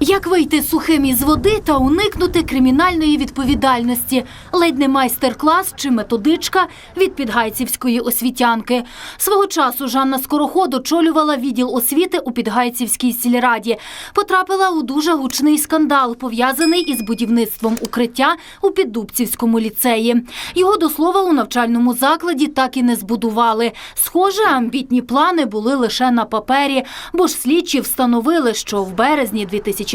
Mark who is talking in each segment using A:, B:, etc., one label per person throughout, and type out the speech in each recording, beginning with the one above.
A: Як вийти сухим із води та уникнути кримінальної відповідальності? Ледь не майстер-клас чи методичка від підгайцівської освітянки. Свого часу Жанна Скороход очолювала відділ освіти у Підгайцівській сільраді. Потрапила у дуже гучний скандал, пов'язаний із будівництвом укриття у Піддубцівському ліцеї. Його до слова у навчальному закладі так і не збудували. Схоже, амбітні плани були лише на папері, бо ж слідчі встановили, що в березні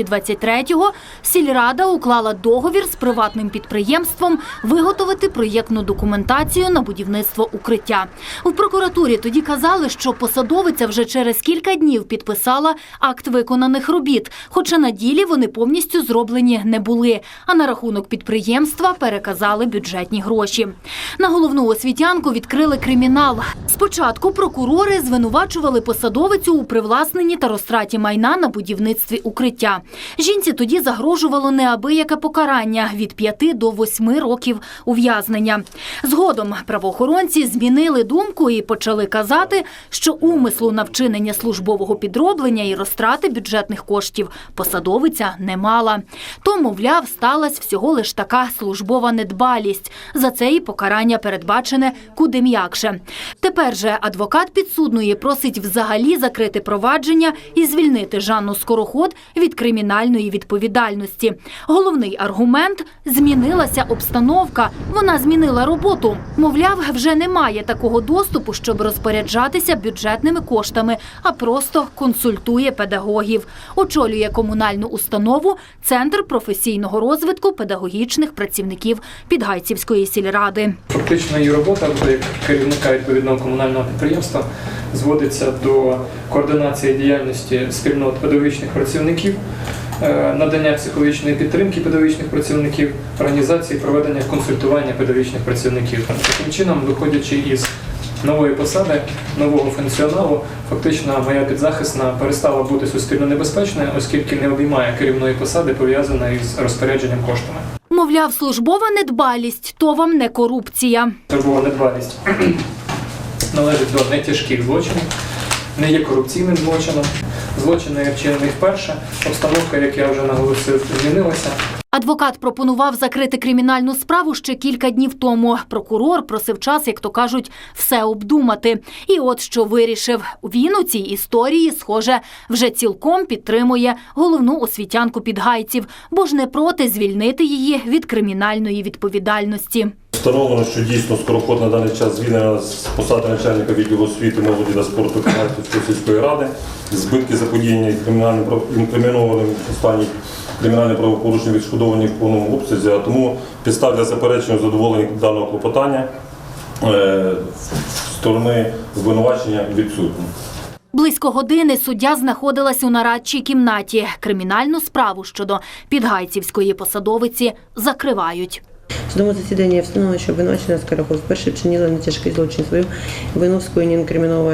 A: 2023-го сільрада уклала договір з приватним підприємством виготовити проєктну документацію на будівництво укриття. У прокуратурі тоді казали, що посадовиця вже через кілька днів підписала акт виконаних робіт, хоча на ділі вони повністю зроблені не були. А на рахунок підприємства переказали бюджетні гроші. На головну освітянку відкрили кримінал. Спочатку прокурори звинувачували посадовицю у привласненні та розтраті майна на будівництві укриття. Жінці тоді загрожувало неабияке покарання від 5 до 8 років ув'язнення. Згодом правоохоронці змінили думку і почали казати, що умислу на вчинення службового підроблення і розтрати бюджетних коштів посадовиця не мала. То, мовляв, сталася всього лиш така службова недбалість. За це і покарання передбачене куди м'якше. Тепер же адвокат підсудної просить взагалі закрити провадження і звільнити Жанну Скороход від кримінальної відповідальності. Головний аргумент змінилася обстановка. Вона змінила роботу. Мовляв, вже немає такого доступу, щоб розпоряджатися бюджетними коштами, а просто консультує педагогів. Очолює комунальну установу Центр професійного розвитку педагогічних працівників Підгайцівської сільради.
B: Фактично її робота як керівника відповідного комунального підприємства зводиться до координації діяльності спільнот педагогічних працівників, е, надання психологічної підтримки педагогічних працівників, організації проведення консультування педагогічних працівників. Таким чином, виходячи із нової посади, нового функціоналу, фактично моя підзахисна перестала бути суспільно небезпечною, оскільки не обіймає керівної посади, пов'язаної з розпорядженням коштами.
A: Мовляв, службова недбалість то вам не корупція.
B: Торгова недбалість належить до найтяжких злочинів, не є корупційним злочином. Злочини вчинений вперше. Обстановка, як я вже наголосив, змінилася.
A: Адвокат пропонував закрити кримінальну справу ще кілька днів тому. Прокурор просив час, як то кажуть, все обдумати. І от що вирішив. Він у цій історії, схоже, вже цілком підтримує головну освітянку підгайців, бо ж не проти звільнити її від кримінальної відповідальності.
C: Встановлено, що дійсно скороход на даний час звільнена з посади начальника відділу освіти, молоді та спорту Канадської сільської ради. Збитки заподіяні інкримінованим в стані кримінальне правопорушення відшкодовані в повному обсязі, а тому підстав для заперечення задоволення даного клопотання е, сторони звинувачення відсутні.
A: Близько години суддя знаходилась у нарадчій кімнаті. Кримінальну справу щодо підгайцівської посадовиці закривають.
D: Судовому засіданні встановлено, що обвинувачена Скороход вперше вчинила нетяжкий злочин свою вину в скоєнні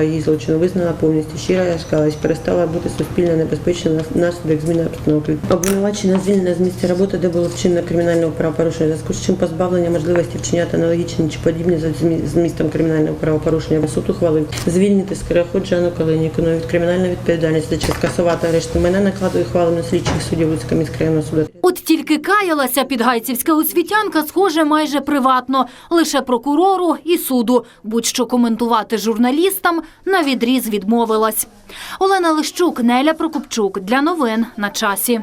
D: її злочину, визнала повністю щира скалась, перестала бути суспільно небезпечною внаслідок зміни обстановки. Обвинувачена звільнена з місця роботи, де було вчинено кримінального правопорушення, зв'язку з чим позбавлення можливості вчиняти аналогічні чи подібні за змі- змістом кримінального правопорушення. Суд ухвалив звільнити Скороход Жанну Калиніку від кримінальної відповідальності чи скасувати арешт мене накладу ухвалену слідчих суддів Луцького міськрайонного суду.
A: От тільки каялася підгайцівська освітянка, схоже, майже приватно, лише прокурору і суду. Будь-що коментувати журналістам на відріз відмовилась. Олена Лищук, Неля Прокопчук для новин на часі.